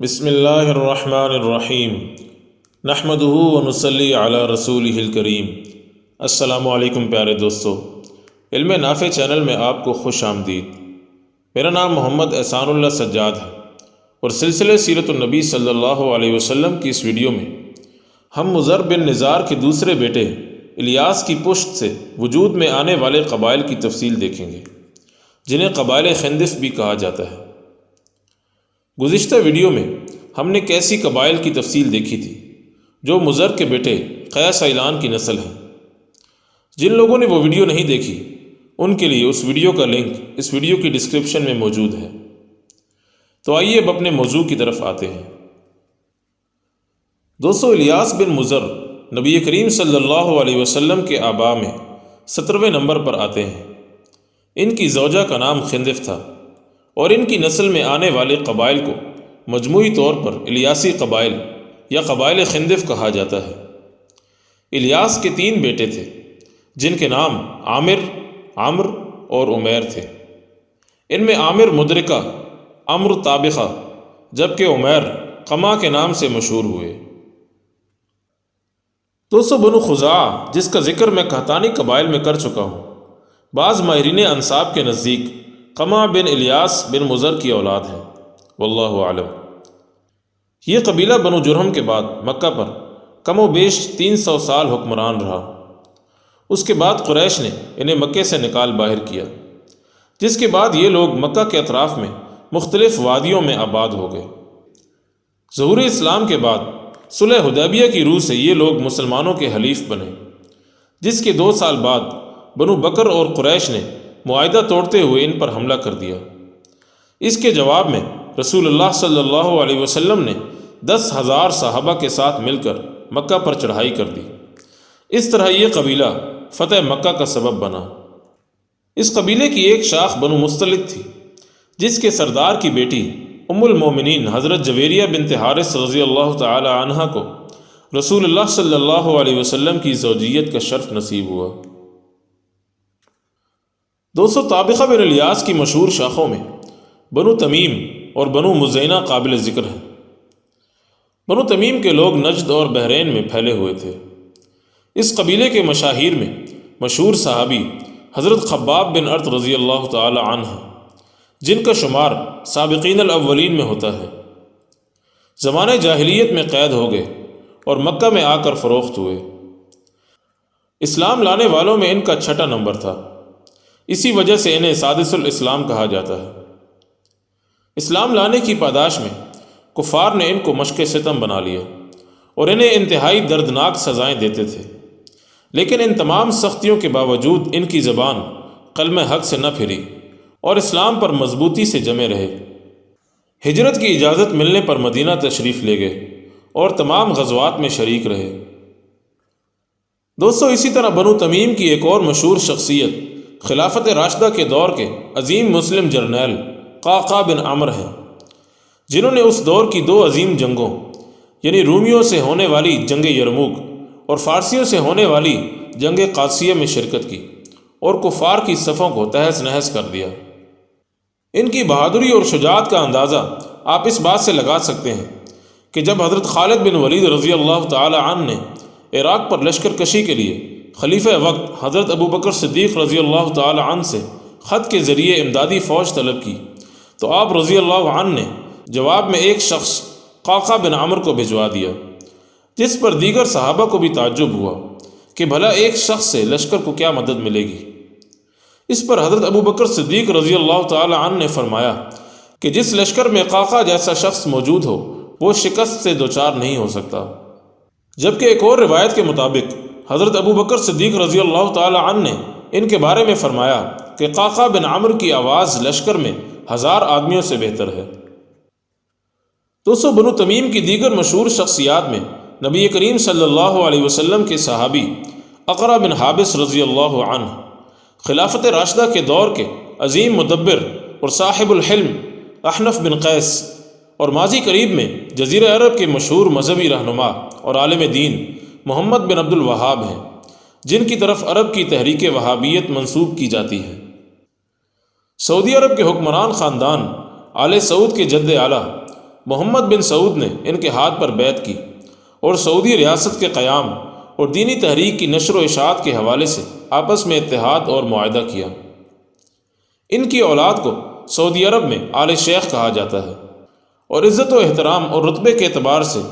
बसमीम नहमदहू वनसली अला रसूल करीम असलकम प्यारे दोस्तों। इल्म नाफ़े चैनल में आपको खुश आमदीद। मेरा नाम मोहम्मद एहसानुल्लाह सज्जाद है। और सिलसिले सीरतुलनबी सल्लल्लाहु अलैहि वसल्लम की इस वीडियो में हम मुज़र बिन निज़ार के दूसरे बेटे इलियास की पुश्त से वजूद में आने वाले कबाइल की तफसील देखेंगे, जिन्हें कबाइल खंदिफ भी कहा जाता है। गुज्त वीडियो में हमने कैसी कबाइल की तफसील देखी थी, जो मुज़र के बेटे कैस ऐलान की नस्ल है। जिन लोगों ने वो वीडियो नहीं देखी, उनके लिए उस वीडियो का लिंक इस वीडियो की डिस्क्रिप्शन में मौजूद है। तो आइए अब अपने मौजू की तरफ़ आते हैं। दोस्तों, इलियास बिन मुज़र नबी करीम सल्लल्लाहु अलैहि वसल्लम के आबा में सत्रहवें नंबर पर आते हैं। इनकी जौजा का नाम खिंदिफ था। और इनकी नस्ल में आने वाले कबाइल को मजमू तौर पर इलियासी कबाइल या कबाइल खिंदफ कहा जाता है। इलियास के तीन बेटे थे, जिनके नाम आमिर, आम्र और उमेर थे। इनमें आमिर मुद्रिका, अम्र ताबिका, जबकि उमेर कमा के नाम से मशहूर हुए। दोस्तों बनु खुजा, जिसका ज़िक्र मैं कहतानी कबाइल में कर चुका हूँ, बाज़ माहरीन अनसाब के नज़दीक कमा बिन इलियास बिन मुज़र की औलाद है। वल्लाम आलम। ये कबीला बनु जुरहम के बाद मक्का पर कमो बेश तीन सौ साल हुक्मरान रहा। उसके बाद कुरैश ने इन्हें मक्के से निकाल बाहर किया, जिसके बाद ये लोग मक्का के अतराफ़ में मुख्तलिफ़ वादियों में आबाद हो गए। जहूर इस्लाम के बाद सुलह हुदैबिया की रूह से ये लोग मुसलमानों के हलीफ बने, जिसके दो साल बाद बनु बकर और कुरैश ने मुआदा तोड़ते हुए इन पर हमला कर दिया। इसके जवाब में रसूलुल्लाह सल्लल्लाहु अलैहि वसल्लम ने दस हज़ार साहबा के साथ मिलकर मक्का पर चढ़ाई कर दी। इस तरह ये कबीला फ़तेह मक्का का सबब बना। इस कबीले की एक शाख बनु मुस्तलिक थी, जिसके सरदार की बेटी उम्मुल हज़रत जवेरिया बिन हारिस रज़ी अल्लाह तहा को रसूलुल्लाह सल्लल्लाहु अलैहि की जोजियत का शर्फ नसीब हुआ। दोस्तों, ताबिक़ा बिन लियास की मशहूर शाखों में बनु तमीम और बनु मुजैना काबिल ज़िक्र हैं। बनु तमीम के लोग नजद और बहरीन में फैले हुए थे। इस कबीले के मशाहिर में मशहूर सहाबी हज़रत खब्बाब बिन अर्त रज़ी अल्लाह तन हैं, जिनका शुमार सबकिन अव्वलीन में होता है। ज़माने जाहिलियत में क़ैद हो गए और मक्का में आकर फ़रोख्त हुए। इस्लाम लाने वालों में इनका छठा नंबर था। इसी वजह से इन्हें सादिसुल इस्लाम कहा जाता है। इस्लाम लाने की पादाश में कुफार ने इनको मशक सितम बना लिया और इन्हें इंतहाई दर्दनाक सज़ाएँ देते थे। लेकिन इन तमाम सख्तियों के बावजूद इनकी ज़बान कलम हक से न फिरी और इस्लाम पर मजबूती से जमे रहे। हिजरत की इजाज़त मिलने पर मदीना तशरीफ़ ले गए और तमाम गजवात में शरीक रहे। दोस्तों, इसी तरह बनु तमीम की एक और मशहूर शख्सियत खिलाफत राशदा के दौर के अजीम मुस्लिम जर्नैल काका बिन आमर हैं, जिन्होंने उस दौर की दो अजीम जंगों, यानी रूमियों से होने वाली जंग यरमुक और फ़ारसियों से होने वाली जंग कासिया में शिरकत की और कुफार की सफ़ों को तहस नहस कर दिया। इनकी बहादुरी और शुजात का अंदाज़ा आप इस बात से लगा सकते हैं कि जब हज़रत खालिद बिन वलीद रज़ी अल्लाह तन ने इराक़ पर लश्कर कशी के लिए खलीफ वक्त हज़रत अबू बकर सिद्दीक़ रज़ी अल्लाह तन से ख़त के ज़रिए इमदादी फ़ौज तलब की। तो आप रज़ी अल्लाह ने जवाब में एक शख्स काका बिन आमर को भिजवा दिया, जिस पर दीगर सहाबा को भी ताज्जुब हुआ कि भला एक शख्स से लश्कर को क्या मदद मिलेगी। इस पर हज़रत अबू बकर सिद्दीक़ रज़ी अल्लाह तन ने फरमाया कि जिस लश्कर में काका जैसा शख्स मौजूद हो, वो शिकस्त से दो चार नहीं हो सकता। जबकि एक और रिवायत के मुताबिक हज़रत अबू बकर सदीक रज़ी अल्लाह तन ने इनके बारे में फ़रमाया कि काका बिन आमर की आवाज़ लश्कर में हज़ार आदमियों से बेहतर है। दोस्तों, बनु तमीम की दीगर मशहूर शख्सियात में नबी करीम सल्लल्लाहु अलैहि वसल्लम के सहाबी अकरा बिन हाबिस रज़ी अल्लाह अन खिलाफत राशदा के दौर के अजीम मुदब्बर और साहिबुलहल्म अहनफ बिन कैस और माजी करीब में जजीर अरब के मशहूर मजहबी रहनुमा और आलम दीन मोहम्मद बिन अब्दुल वहाब हैं, जिनकी तरफ़ अरब की तहरीक वहाबियत मंसूब की जाती है। सऊदी अरब के हुक्मरान ख़ानदान आल सऊद के जद्द आला मोहम्मद बिन सऊद ने इनके हाथ पर बैत की और सऊदी रियासत के क़याम और दीनी तहरीक की नशर इशात के हवाले से आपस में इतिहाद और मुआदा किया। इनकी औलाद को सऊदी अरब में आल शेख कहा जाता है और इज़्ज़त एहतराम और रुतबे के अतबार से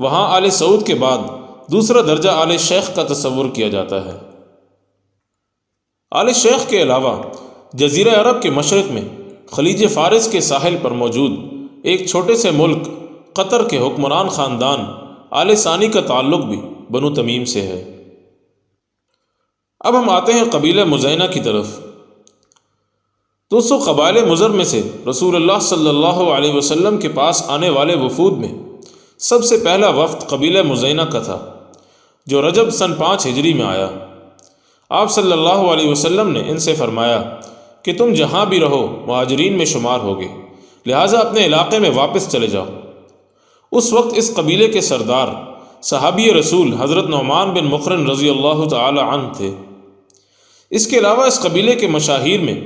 वहाँ आल सऊद के बाद दूसरा दर्जा आल शेख का तस्वुर किया जाता है। आल शेख के अलावा, जजीरा अरब के मशरक़ में खलीज फ़ारस के साहिल पर मौजूद एक छोटे से मुल्क कतर के हुक्मरान ख़ानदान आल सानी का ताल्लुक भी बनु तमीम से है। अब हम आते हैं कबील मुजैना की तरफ़। दोस्तों कबाइल मुज़र में से रसूलुल्लाह सल्लल्लाहु अलैहि वसल्लम के पास आने वाले वफूद में सबसे पहला वफ्त कबील मुजैना का था, जो रजब सन पाँच हिजरी में आया। आप सल्लल्लाहु अलैहि वसल्लम ने इनसे फरमाया कि तुम जहाँ भी रहो, महाजरीन में शुमार होगे। लिहाजा अपने इलाके में वापस चले जाओ। उस वक्त इस कबीले के सरदार, सहाबी रसूल हज़रत नौमान बिन मुखरन रज़ी अल्लाह तन थे। इसके अलावा इस कबीले के मशाहिर में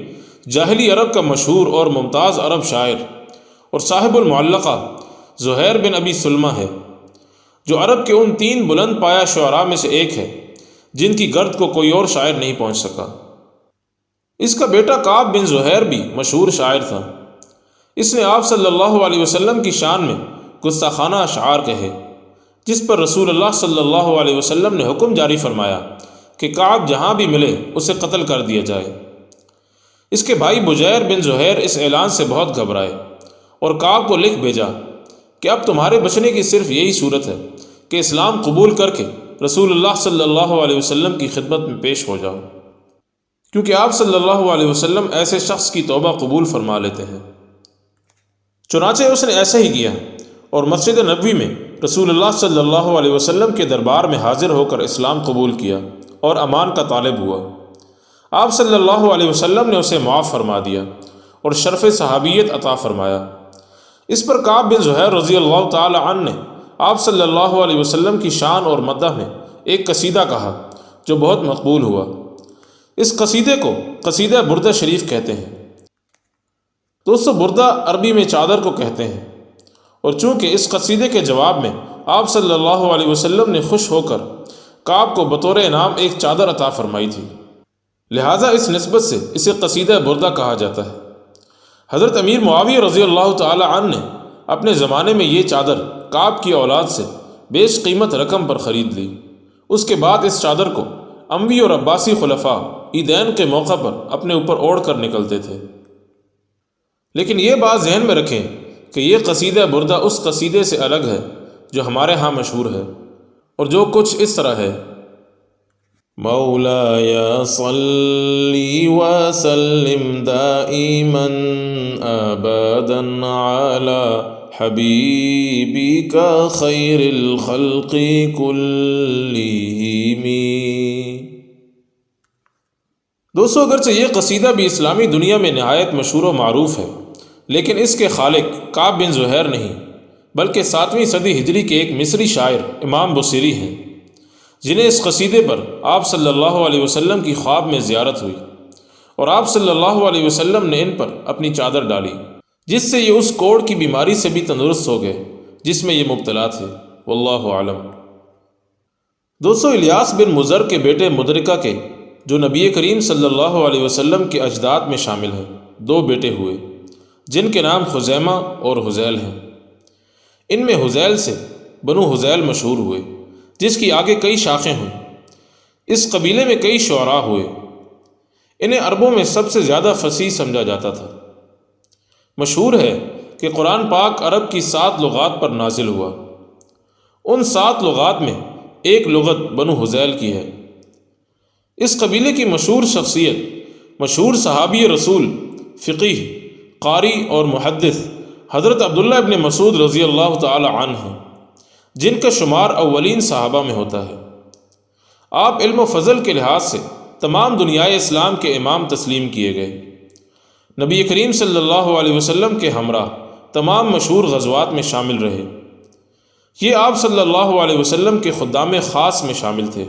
जाहली अरब का मशहूर और मुमताज़ अरब शायर और साहिबुलमल्लका ज़ुहैर बिन अबी सुलमा है, जो अरब के उन तीन बुलंद पाया शुरा में से एक है, जिनकी गर्द को कोई और शायर नहीं पहुँच सका। इसका बेटा काब बिन ज़ुहैर भी मशहूर शायर था। इसने आप सल्लल्लाहु अलैहि वसल्लम की शान में गुस्ताखाना अशार कहे, जिस पर रसूलुल्लाह सल्लल्लाहु अलैहि वसल्लम ने हुक्म जारी फरमाया कि काब जहाँ भी मिले, उसे कत्ल कर दिया जाए। इसके भाई बुजैर बिन ज़ुहैर इस ऐलान से बहुत घबराए और काब को लिख भेजा कि अब तुम्हारे बचने की सिर्फ़ यही सूरत है कि इस्लाम कबूल करके रसूलुल्लाह सल्लल्लाहु अलैहि वसल्लम की खिदमत में पेश हो जाओ। क्योंकि आप सल्लल्लाहु अलैहि वसल्लम ऐसे शख्स की तौबा कबूल फरमा लेते हैं। चुनाचे उसने ऐसा ही किया और मस्जिद नबी में रसूलुल्लाह सल्लल्लाहु अलैहि वसल्लम के दरबार में हाजिर होकर इस्लाम कबूल किया और अमान का तालब हुआ। आप सल्लल्लाहु अलैहि वसल्लम ने उसे माफ़ फरमा दिया और शरफ़ सहाबियत अता फरमाया। इस पर काब बिन जहर रज़ी अल्लाह तन ने आप सल्लल्लाहु अलैहि वसल्लम की शान और मदह में एक कसीदा कहा, जो बहुत मकबूल हुआ। इस कसीदे को कसीदा बुरदा शरीफ कहते हैं। दोस्तों, बुरदा अरबी में चादर को कहते हैं। और चूँकि इस कसीदे के जवाब में आप सल्लल्लाहु अलैहि वसल्लम ने खुश होकर काब को बतौर इनाम एक चादर अता फरमाई थी, लिहाजा इस नस्बत से इसे कसीदा बुरदा कहा जाता है। हज़रत अमीर मुआविया रज़ी अल्लाह तन ने अपने ज़माने में ये चादर काब की औलाद से बेश कीमत रकम पर ख़रीद ली। उसके बाद इस चादर को अम्बी और अब्बासी खुलफा ईदैन के मौका पर अपने ऊपर ओढ़ कर निकलते थे। लेकिन ये बात जहन में रखें कि ये कसीदा बुरदा उस कसीदे से अलग है जो हमारे यहाँ मशहूर है और जो कुछ इस तरह है। सल्ली वसल्लिम दाईमन अबदन अला हबीबी का खैरिल खल्क़ी कुल्लिहिमी दोस्तों, अगरचे ये कसीदा भी इस्लामी दुनिया में नहायत मशहूर व मरूफ है, लेकिन इसके खालिक काब बिन ज़ुहैर नहीं, बल्कि सातवीं सदी हिजरी के एक मिस्री शायर इमाम बुसीरी हैं। जिन्हें इस कसीदे पर आप सल्लल्लाहु अलैहि वसल्लम की ख्वाब में ज़्यारत हुई और आप सल्लल्लाहु अलैहि वसल्लम ने इन पर अपनी चादर डाली, जिससे ये उस कोड़ की बीमारी से भी तंदुरुस्त हो गए, जिसमें ये मुबतला थे। वल्लाह आलम। दोस्तों, इलियास बिन मुज़र के बेटे मुदरिका के, जो नबी करीम सल्लल्लाहु अलैहि वसल्लम के अजदाद में शामिल हैं, दो बेटे हुए, जिनके नाम खुजैमा और हुजैल हैं। इनमें हुजैल से बनु हुजैल मशहूर हुए। जिसकी आगे कई शाखें हुई। इस कबीले में कई शुरा हुए। इन्हें अरबों में सबसे ज़्यादा फसी समझा जाता था। मशहूर है कि कुरान पाक अरब की सात लगात पर नाजिल हुआ। उन सात लगात में एक लगत बनु हुजैल की है। इस कबीले की मशहूर शख्सियत, मशहूर सहाबी रसूल फ़िकी कारी और मुहदस हज़रत अब्दुल्ला इबन मसूद रज़ी अल्लाह तन हैं। जिनका शुमार अवलिन साहबा में होता है। आप इल्म फ़ज़ल के लिहाज से तमाम दुनिया इस्लाम के इमाम तस्लीम किए गए। नबी करीम सल्लल्लाहु अलैहि वसल्लम के हमरा तमाम मशहूर गजवात में शामिल रहे। ये आप सल्लल्लाहु अलैहि वसल्लम के ख़ुदाम ख़ास में शामिल थे।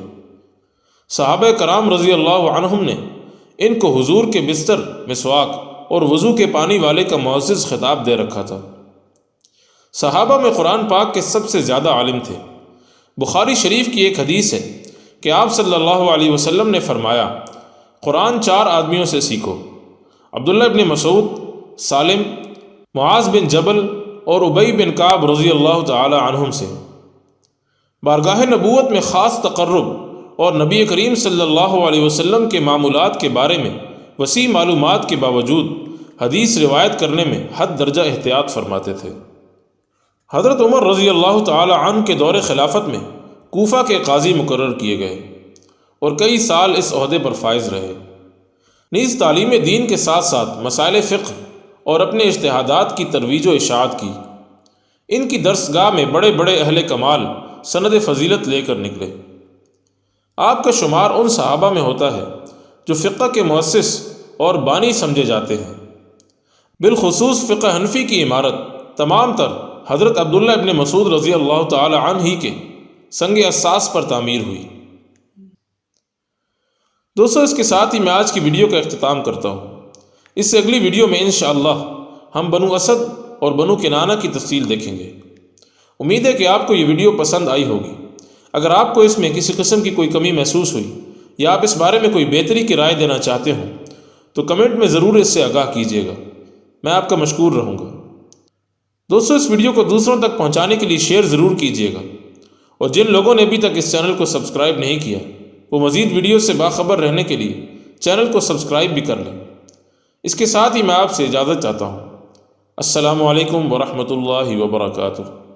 साहब कराम रज़ी अल्लाह ने इनको हुजूर के बिस्तर, मिसवाक और वज़ू के पानी वाले का मुआज़ खिताब दे रखा था। सहाबा में कुरान पाक के सबसे ज़्यादा आलिम थे। बुखारी शरीफ की एक हदीस है कि आप सल्लल्लाहु अलैहि वसल्लम ने फरमाया, कुरान चार आदमियों से सीखो। अब्दुल्ला इब्न मसूद, सालिम, मुआज बिन जबल और उबई बिन काब रज़ी अल्लाह तहुम से। बारगाह नबूत में ख़ास तकर्रब और नबी करीम सल्लल्लाहु अलैहि वसल्लम के मामूलात के बारे में वसी मालूमात के बावजूद हदीस रिवायत करने में हद दर्जा एहतियात फरमाते थे। हज़रत उमर रज़ी अल्लाह तन के दौर खिलाफत में कोफा के काजी मुकर किए गए और कई साल इस अहदे पर फायज रहे। नीज़ तालीम दीन के साथ साथ मसाइल फ़िक्र और अपने इश्तहादात की तरवीज इशात की। इनकी दरसगाह में बड़े बड़े अहल कमाल सनद फजीलत लेकर निकले। आपका शुमार उन सहाबा में होता है जो फ़िक्र के मुअस और बानी समझे जाते हैं। बिलखसूस फ़िक्र हनफी की इमारत तमाम तर हज़रत अब्दुल्ला इबन मसूद रज़ी अल्लाह तन ही के संग असास पर तामीर हुई। दोस्तों, इसके साथ ही मैं आज की वीडियो का अख्ताम करता हूँ। इससे अगली वीडियो में इन हम बनु असद और बनु किनाना की तफसील देखेंगे। उम्मीद है कि आपको ये वीडियो पसंद आई होगी। अगर आपको इसमें किसी किस्म की कोई कमी महसूस हुई या आप इस बारे में कोई बेहतरी की राय देना चाहते हो तो कमेंट में ज़रूर इससे आगाह कीजिएगा। मैं आपका मशहूर रहूँगा। दोस्तों, इस वीडियो को दूसरों तक पहुँचाने के लिए शेयर ज़रूर कीजिएगा। और जिन लोगों ने अभी तक इस चैनल को सब्सक्राइब नहीं किया, वो मज़ीद वीडियो से बाखबर रहने के लिए चैनल को सब्सक्राइब भी कर लें। इसके साथ ही मैं आपसे इजाज़त चाहता हूँ। असलकम वरहमल वर्का